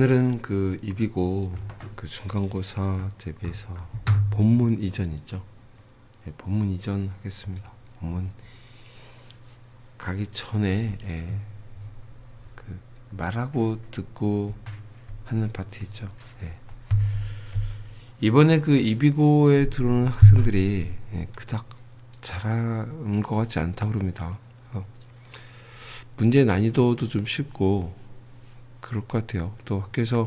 오늘은 그 이비고 그 중간고사 대비해서 본문 이전 있죠. 네, 본문 이전 하겠습니다. 본문 가기 전에 예, 그 말하고 듣고 하는 파트 있죠. 예. 이번에 그 이비고에 들어오는 학생들이 예, 그닥 잘한 것 같지 않다고 그럽니다. 그래서 문제 난이도도 좀 쉽고 그럴 것 같아요. 또 학교에서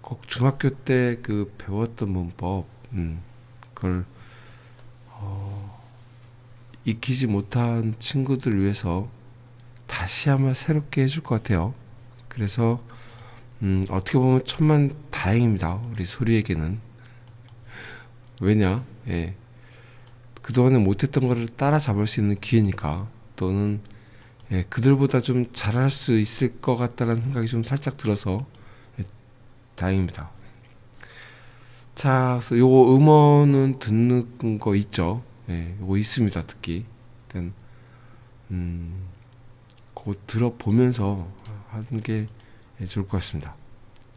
꼭 중학교 때 그 배웠던 문법, 음, 그걸 어, 익히지 못한 친구들 위해서 다시 한번 새롭게 해줄 것 같아요. 그래서 음, 어떻게 보면 천만 다행입니다. 우리 소리에게는 왜냐, 예, 그동안에 못했던 거를 따라잡을 수 있는 기회니까 또는 예, 그들보다 좀 잘할 수 있을 것 같다는 생각이 좀 살짝 들어서 예, 다행입니다. 자, 그래서 요거 음원은 듣는 거 있죠? 예, 요거 있습니다, 듣기. 음, 그거 들어보면서 하는 게 예, 좋을 것 같습니다.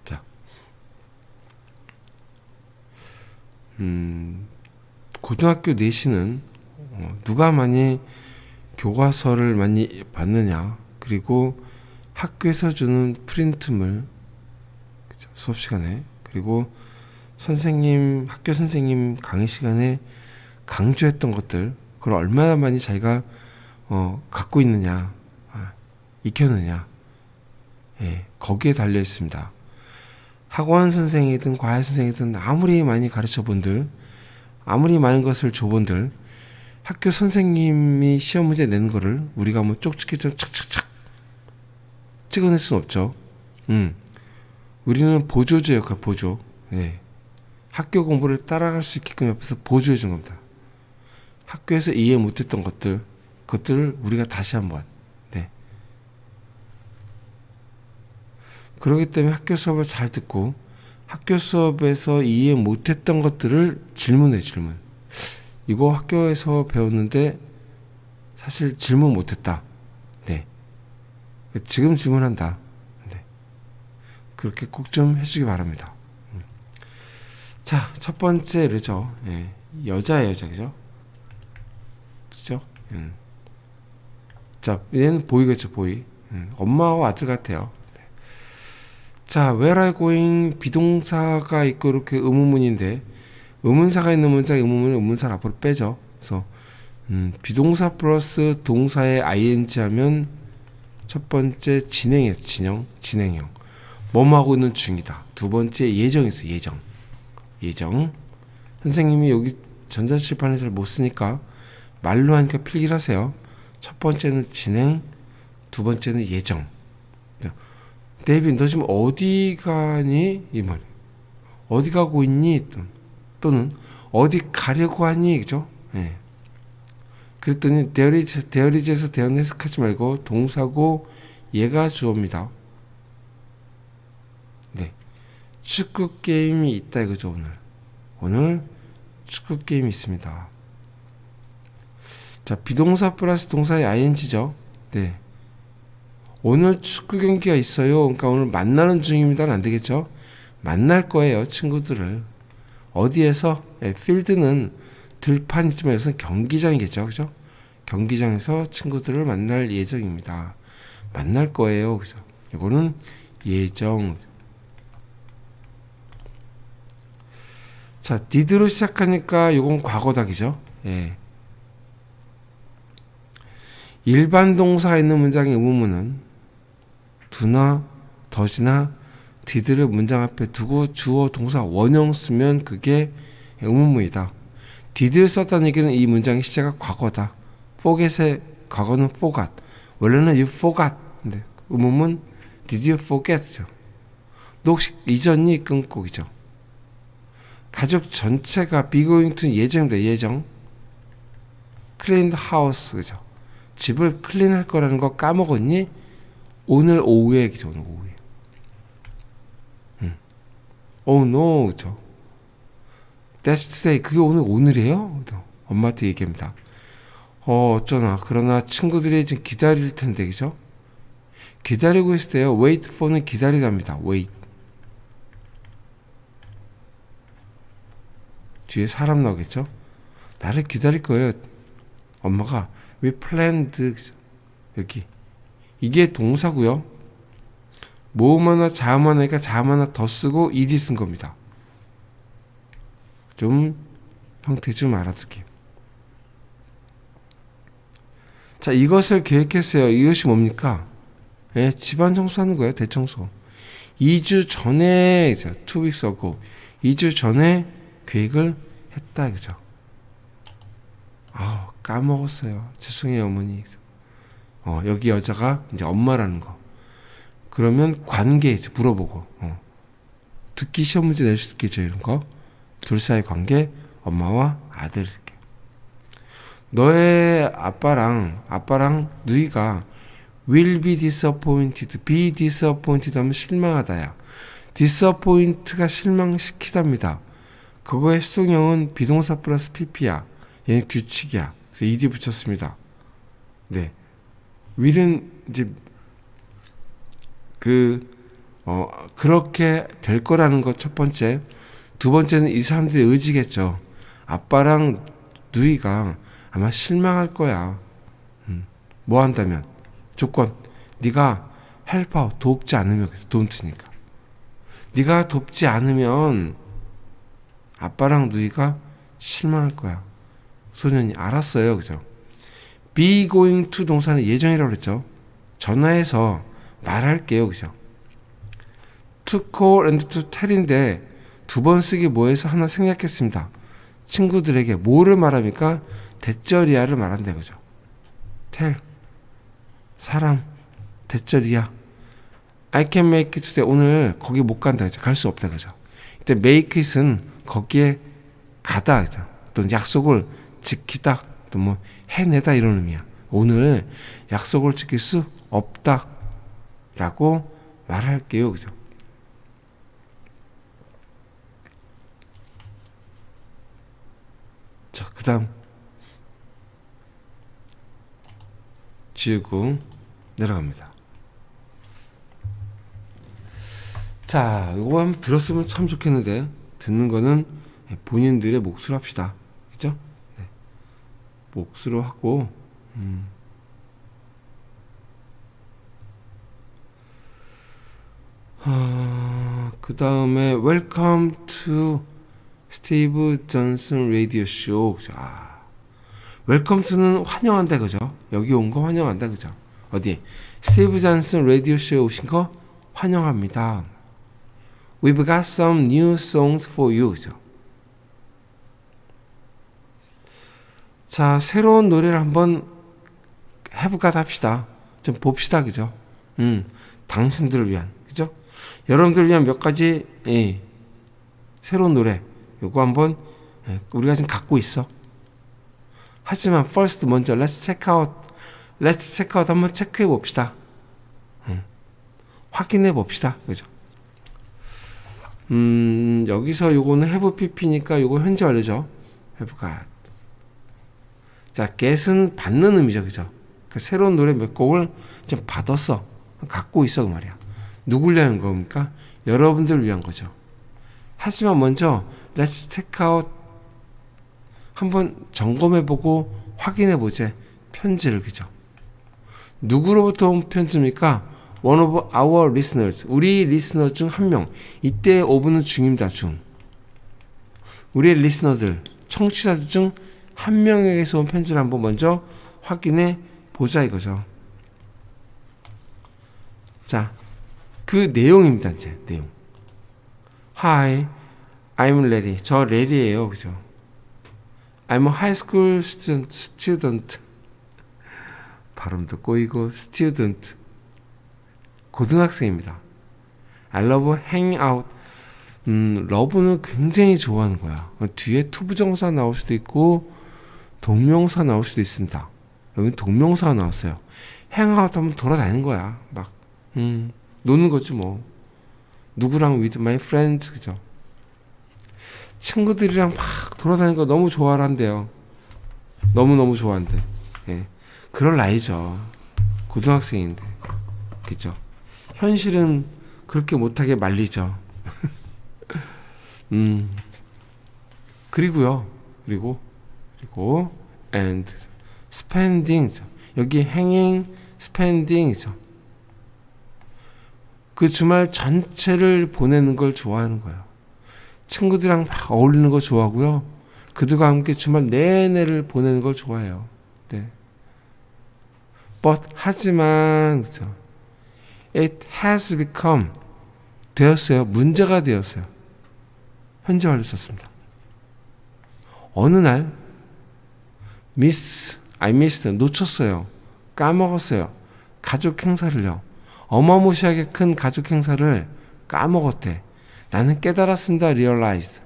자, 음, 고등학교 내신은 어, 누가 많이 교과서를 많이 받느냐 그리고 학교에서 주는 프린트물? 수업 시간에 그리고 선생님 학교 선생님 강의 시간에 강조했던 것들 그걸 얼마나 많이 자기가 어, 갖고 있느냐 아, 익혔느냐 예, 거기에 달려 있습니다. 학원 선생이든 과외 선생이든 아무리 많이 가르쳐 본들 아무리 많은 것을 줘본들 학교 선생님이 시험 문제 내는 거를 우리가 뭐 쪽집게 좀 착착착 찍어낼 수는 없죠. 음. 우리는 보조제 역할 보조. 예. 학교 공부를 따라갈 수 있게끔 옆에서 보조해 준 겁니다. 학교에서 이해 못했던 것들, 그것들을 우리가 다시 한번. 네. 그렇기 때문에 학교 수업을 잘 듣고 학교 수업에서 이해 못했던 것들을 질문해 질문. 이거 학교에서 배웠는데 사실 질문 못했다. 네. 지금 질문한다. 네. 그렇게 꼭 좀 해주기 바랍니다. 음. 자, 첫 번째로죠. 예. 여자예요, 여자, 그죠? 그죠? 음. 자, 얘는 보이겠죠, 보이. 음. 엄마와 아들 같아요. 네. 자, where are going 비동사가 있고 이렇게 의문문인데 의문사가 있는 문장 의문문을 의문사를 앞으로 빼죠. 그래서 음, 비동사 플러스 동사의 ing 하면 첫 번째 진행에 진영 진행형 뭐뭐 하고 있는 중이다. 두 번째 예정에서 예정 예정 선생님이 여기 전자칠판에 잘 못 쓰니까 말로 하니까 필기를 하세요. 첫 번째는 진행, 두 번째는 예정. 데이비, 너 지금 어디 가니? 이 말. 어디 가고 있니? 또. 또는 어디 가려고 하니 그죠? 예. 그랬더니 데어리즈 데어리즈에서 대언 해석하지 말고 동사고 얘가 주어입니다. 네. 축구 게임이 있다 이거죠 오늘. 오늘 축구 게임이 있습니다. 자 비동사 플러스 동사의 ing죠. 네. 오늘 축구 경기가 있어요. 그러니까 오늘 만나는 중입니다는 안 되겠죠. 만날 거예요 친구들을. 어디에서 예, 필드는 들판이지만 경기장이겠죠, 그죠? 경기장에서 친구들을 만날 예정입니다. 만날 거예요, 그죠? 이거는 예정. 자, did로 시작하니까 이건 과거닭이죠. 예. 일반 동사가 있는 문장의 의문문은 두나 더지나 디드를 문장 앞에 두고 주어 동사 원형 쓰면 그게 의문문이다. 디드를 썼다는 얘기는 이 문장의 시제가 과거다. forget의 과거는 forgot. 원래는 you forgot. 근데 의문문 did you forget죠. 너 혹시 잊었니? 끈곡이죠. 가족 전체가 going to 예정입니다. 예정. the house 그죠. 집을 클린할 거라는 거 까먹었니? 오늘 오후에 그죠. 오늘 오후에. Oh no. 그죠? That's to say. 그게 오늘 오늘이에요? 그죠? 엄마한테 얘기합니다. 어, 어쩌나. 그러나 친구들이 지금 기다릴 텐데, 그죠? 기다리고 있을 때요. wait for는 기다리답니다. wait. 뒤에 사람 나오겠죠? 나를 기다릴 거예요. 엄마가 we planned 여기 이게 동사고요. 모음 하나 자음 하나니까 자음 하나 더 쓰고 ed 쓴 겁니다. 좀 형태 좀 알아두게. 자 이것을 계획했어요. 이것이 뭡니까? 예, 집안 청소하는 거예요. 대청소. 2주 전에 two weeks ago 2주 전에 계획을 했다 그죠? 아 까먹었어요. 죄송해요 어머니. 어 여기 여자가 이제 엄마라는 거. 그러면 관계 이제 물어보고 어. 듣기 시험 문제 낼수 있겠죠 이런 거. 둘 사이 관계 엄마와 아들 이렇게. 너의 아빠랑 아빠랑 누이가 will be disappointed, be disappointed 하면 실망하다야. disappoint가 실망시키답니다. 그거의 수동형은 비동사 플러스 pp야. 얘는 규칙이야. 그래서 ed 붙였습니다. 네. will은 이제 그, 어, 그렇게 될 거라는 것 첫 번째. 두 번째는 이 사람들의 의지겠죠. 아빠랑 누이가 아마 실망할 거야. 음, 뭐 한다면? 조건. 네가 헬퍼 돕지 않으면 돈트니까. 네가 돕지 않으면 아빠랑 누이가 실망할 거야. 소년이 알았어요. 그죠? be going to 동사는 예정이라고 그랬죠. 전화해서 말할게요. 그죠? to call and to tell인데 두 번 쓰기 뭐해서 하나 생략했습니다. 친구들에게 뭐를 말합니까? 대절이야를 말한다 그죠? tell 사람 대절이야. I can make it today. 오늘 거기 못 간다 그죠? 갈 수 없다 그죠? 이때 make it은 거기에 가다 그죠? 또 약속을 지키다 또 뭐 해내다 이런 의미야. 오늘 약속을 지킬 수 없다 라고 말할게요. 그죠? 자, 그 다음. 지우고 내려갑니다. 자, 이거 한번 들었으면 참 좋겠는데, 듣는 거는 본인들의 몫으로 합시다. 그죠? 네. 몫으로 하고, 음. 아, 그 다음에 Welcome to 스티브 존슨 라디오 쇼. 아, 웰컴 투는 환영한다 그죠? 여기 온 거 환영한다 그죠? 어디? 스티브 존슨 라디오 쇼에 오신 거 환영합니다. We've got some new songs for you. 그죠? 자, 새로운 노래를 한번 해볼까 합시다. 좀 봅시다. 그죠? 음, 당신들을 위한. 그죠? 여러분들을 위한 몇 가지, 예, 새로운 노래. 요거 한번 예, 우리가 지금 갖고 있어. 하지만 first 먼저 let's check out, let's check out 한번 체크해 봅시다. 음, 확인해 봅시다. 그죠? 음, 여기서 요거는 have pp니까 요거 현재 완료죠. have got. 자, get은 받는 의미죠. 그죠? 그 새로운 노래 몇 곡을 좀 받았어. 갖고 있어. 그 말이야. 누굴 위한 겁니까? 여러분들 위한 거죠. 하지만 먼저 let's check out 한번 점검해보고 확인해보제 편지를 그죠 누구로부터 온 편지입니까? one of our listeners 우리 리스너 중 한 명 이때 오브는 중입니다 중 우리의 리스너들 청취자들 중 한 명에게서 온 편지를 한번 먼저 확인해 보자 이거죠 자 그 내용입니다 이제 내용 Hi I'm 레리. 저 레리예요. 그죠? I'm a high school student. student. 발음도 꼬이고 student. 고등학생입니다. I love hang out. 음, 러브는 굉장히 좋아하는 거야. 뒤에 투부정사 나올 수도 있고 동명사 나올 수도 있습니다. 여기 동명사가 나왔어요. 행아웃 하면 돌아다니는 거야. 막, 음, 노는 거지 뭐. 누구랑 with my friends, 그죠? 친구들이랑 막 돌아다니는 거 너무 좋아한대요. 너무 너무 좋아한대. 예. 그럴 나이죠. 고등학생인데. 그죠? 현실은 그렇게 못하게 말리죠. 음. 그리고요. 그리고 그리고 and spending 여기 hanging spending이죠. 그 주말 전체를 보내는 걸 좋아하는 거예요. 친구들이랑 막 어울리는 거 좋아하고요. 그들과 함께 주말 내내를 보내는 걸 좋아해요. 네. But 하지만 그죠. It has become 되었어요. 문제가 되었어요. 현재화를 썼습니다. 어느 날 miss, I missed 놓쳤어요. 까먹었어요. 가족 행사를요. 어마무시하게 큰 가족 행사를 까먹었대. 나는 깨달았습니다. realized.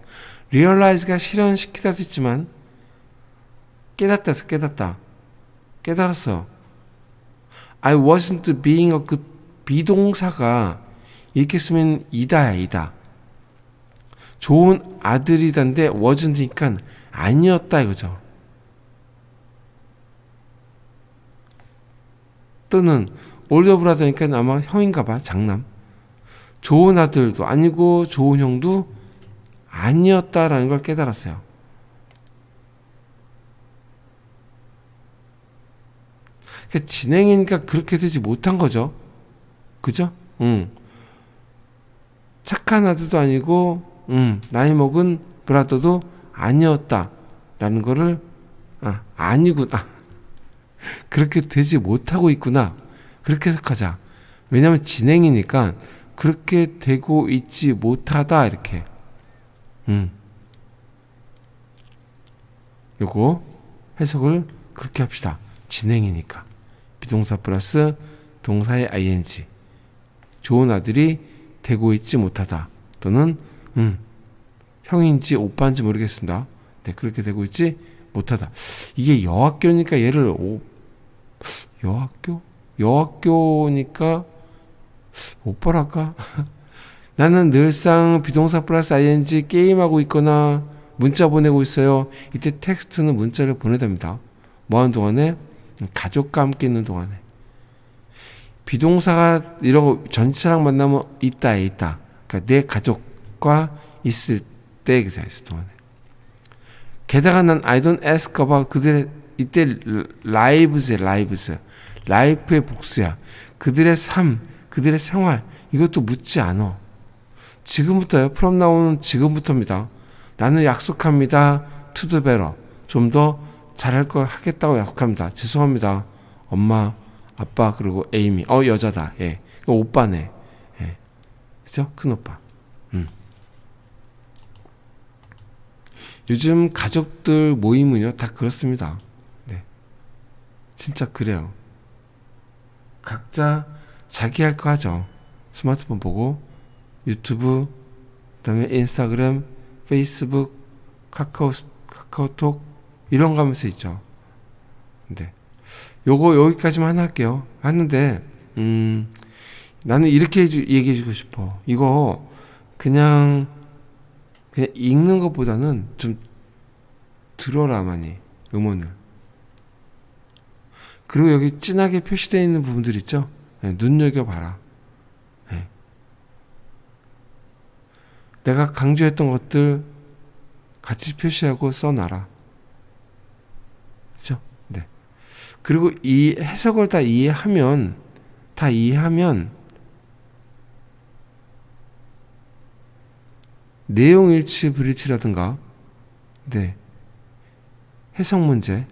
realize가 실현시키다도 있지만 깨닫다서 깨닫다. 깨달았어. I wasn't being a good 비동사가 이렇게 쓰면 이다야 이다. 좋은 아들이단데 wasn't니까 아니었다 이거죠. 또는 올더 브라더니까 아마 형인가 봐 장남. 좋은 아들도 아니고 좋은 형도 아니었다라는 걸 깨달았어요. 그 진행이니까 그렇게 되지 못한 거죠. 그죠? 응. 착한 아들도 아니고, 응. 나이 먹은 브라더도 아니었다라는 거를 아, 아니구나. 그렇게 되지 못하고 있구나. 그렇게 해석하자. 왜냐하면 진행이니까 그렇게 되고 있지 못하다 이렇게. 음. 요거 해석을 그렇게 합시다. 진행이니까 비동사 플러스 동사의 ing 좋은 아들이 되고 있지 못하다 또는 음 형인지 오빠인지 모르겠습니다. 네 그렇게 되고 있지 못하다. 이게 여학교니까 얘를 오, 여학교 여학교니까 오빠랄까? 나는 늘상 비동사 플러스 ing 게임하고 있거나 문자 보내고 있어요. 이때 텍스트는 문자를 보내답니다. 뭐 하는 동안에? 가족과 함께 있는 동안에. 비동사가 이런 전체랑 만나면 있다, 있다. 그러니까 내 가족과 있을 때, 그 사이 있을 동안에. 게다가 난 I don't ask about 그들의 이때 lives, lives. 라이 프의 복수야. 그들의 삶, 그들의 생활, 이것도 묻지 않아. 지금부터요. 프롬 나오는 지금부터입니다. 나는 약속합니다. 투드 베러. 좀 더 잘할 걸 하겠다고 약속합니다. 죄송합니다. 엄마, 아빠, 그리고 에이미. 어, 여자다. 예. 오빠네. 예. 그죠? 큰 오빠. 음. 요즘 가족들 모임은요, 다 그렇습니다. 네. 진짜 그래요. 각자 자기 할 거 하죠. 스마트폰 보고, 유튜브, 그 다음에 인스타그램, 페이스북, 카카오, 카카오톡, 이런 거 하면서 있죠. 네. 요거 여기까지만 할게요. 하는데, 음, 나는 이렇게 얘기해 주고 싶어. 이거 그냥, 그냥 읽는 것보다는 좀 들어라, 많이. 음원을. 그리고 여기 진하게 표시되어 있는 부분들 있죠? 네, 눈여겨봐라. 네. 내가 강조했던 것들 같이 표시하고 써놔라. 그죠? 네. 그리고 이 해석을 다 이해하면, 다 이해하면, 내용 일치 불일치라든가, 네. 해석 문제,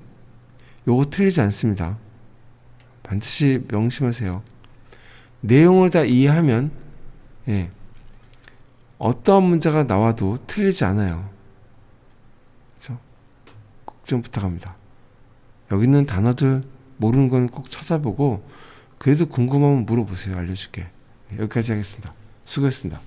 요거 틀리지 않습니다. 반드시 명심하세요. 내용을 다 이해하면, 예. 어떠한 문제가 나와도 틀리지 않아요. 그래서 꼭좀 부탁합니다. 여기 있는 단어들 모르는 건 꼭 찾아보고 그래도 궁금하면 물어보세요. 알려줄게. 네, 여기까지 하겠습니다. 수고했습니다.